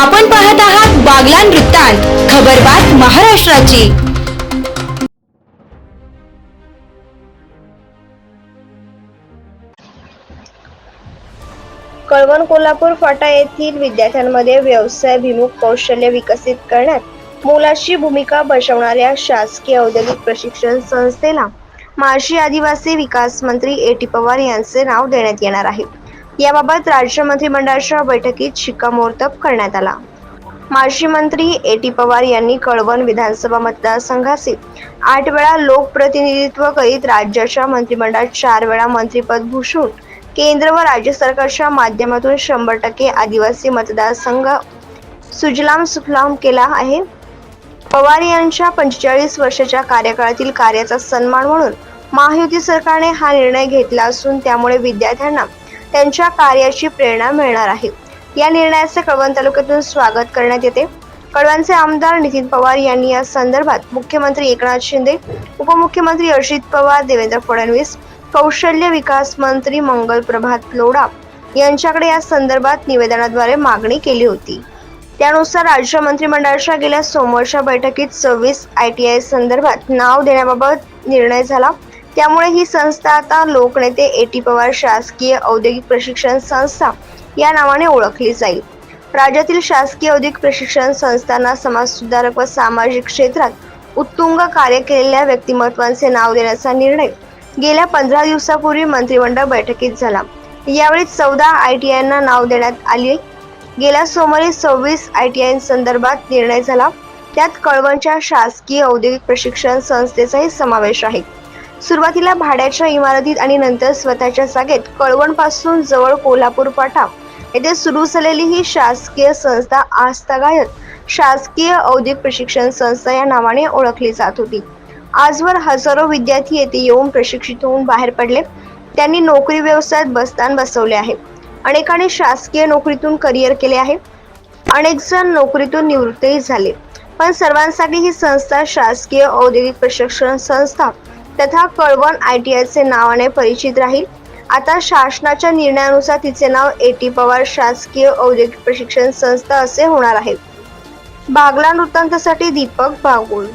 आपण पाहत आहात बागलान वृत्तांत खबरबात महाराष्ट्राची. कळवण कोल्हापूर फाटा येथील विद्यार्थ्यांमध्ये व्यवसायाभिमुख कौशल्य विकसित करण्यात मोलाची भूमिका बजावणाऱ्या शासकीय औद्योगिक प्रशिक्षण संस्थेला माजी आदिवासी विकास मंत्री ए टी पवार यांचे नाव देण्यात येणार आहे. याबाबत राज्य मंत्रिमंडळाच्या बैठकीत शिक्कामोर्तब करण्यात आला. माजी मंत्री ए. टी. पवार यांनी कळवण विधानसभा मतदारसंघाचे आठ वेळा लोकप्रतिनिधित्व करीत राज्याच्या मंत्रिमंडळात चार वेळा मंत्रीपद भूषवून केंद्र व राज्य सरकारच्या माध्यमातून शंभर टक्के आदिवासी मतदारसंघ सुजलाम सुफलाम केला आहे. पवार यांच्या पंचेचाळीस वर्षाच्या कार्यकाळातील कार्याचा सन्मान म्हणून महायुती सरकारने हा निर्णय घेतला असून त्यामुळे विद्यार्थ्यांना त्यांच्या कार्याची प्रेरणा मिळणार आहे. या निर्णयाचे कळवण तालुक्यातून स्वागत करण्यात येते. कळवणचे आमदार नितीन पवार यांनी या संदर्भात मुख्यमंत्री एकनाथ शिंदे उपमुख्यमंत्री अजित पवार देवेंद्र फडणवीस कौशल्य विकास मंत्री मंगल प्रभात लोढा यांच्याकडे या संदर्भात निवेदनाद्वारे मागणी केली होती. त्यानुसार राज्य मंत्रिमंडळाच्या गेल्या सोमवारच्या बैठकीत सव्वीस आय टी आय संदर्भात नाव देण्याबाबत निर्णय झाला. त्यामुळे ही संस्था आता लोकनेते ए. टी. पवार शासकीय औद्योगिक प्रशिक्षण संस्था या नावाने ओळखली जाईल. राज्यातील शासकीय औद्योगिक प्रशिक्षण संस्थांना समाजसुधारक व सामाजिक क्षेत्रात उत्तुंग कार्य केलेल्या व्यक्तिमत्वांचे नाव देण्याचा निर्णय गेल्या पंधरा दिवसापूर्वी मंत्रिमंडळ बैठकीत झाला. यावेळी चौदा आय टी आयना नाव देण्यात आले गेल्या सोमवारी सव्वीस आय टी आय संदर्भात निर्णय झाला. त्यात कळवणच्या शासकीय औद्योगिक प्रशिक्षण संस्थेचाही समावेश आहे. सुरुवातीला भाड्याच्या इमारतीत आणि नंतर स्वतःच्या जागेत कळवणपासून जवळ कोल्हापूर पाठा. येथे सुरू झालेली ही शासकीय संस्था आस्थगायत शासकीय औद्योगिक प्रशिक्षण संस्था या नावाने ओळखली जात होती. आजवर हजारो विद्यार्थी येथे येऊन प्रशिक्षित होऊन बाहेर पडले. त्यांनी नोकरी व्यवसायात बस्तान बसवले आहे. अनेकांनी शासकीय नोकरीतून करिअर केले आहे. अनेक जण नोकरीतून निवृत्तही झाले. पण सर्वांसाठी ही संस्था शासकीय औद्योगिक प्रशिक्षण संस्था तथा कळवण आय टी आयचे नावाने परिचित राहील. आता शासनाच्या निर्णयानुसार तिचे नाव ए टी पवार शासकीय औद्योगिक प्रशिक्षण संस्था असे होणार आहे. बागला वृत्तांतासाठी दीपक बागुल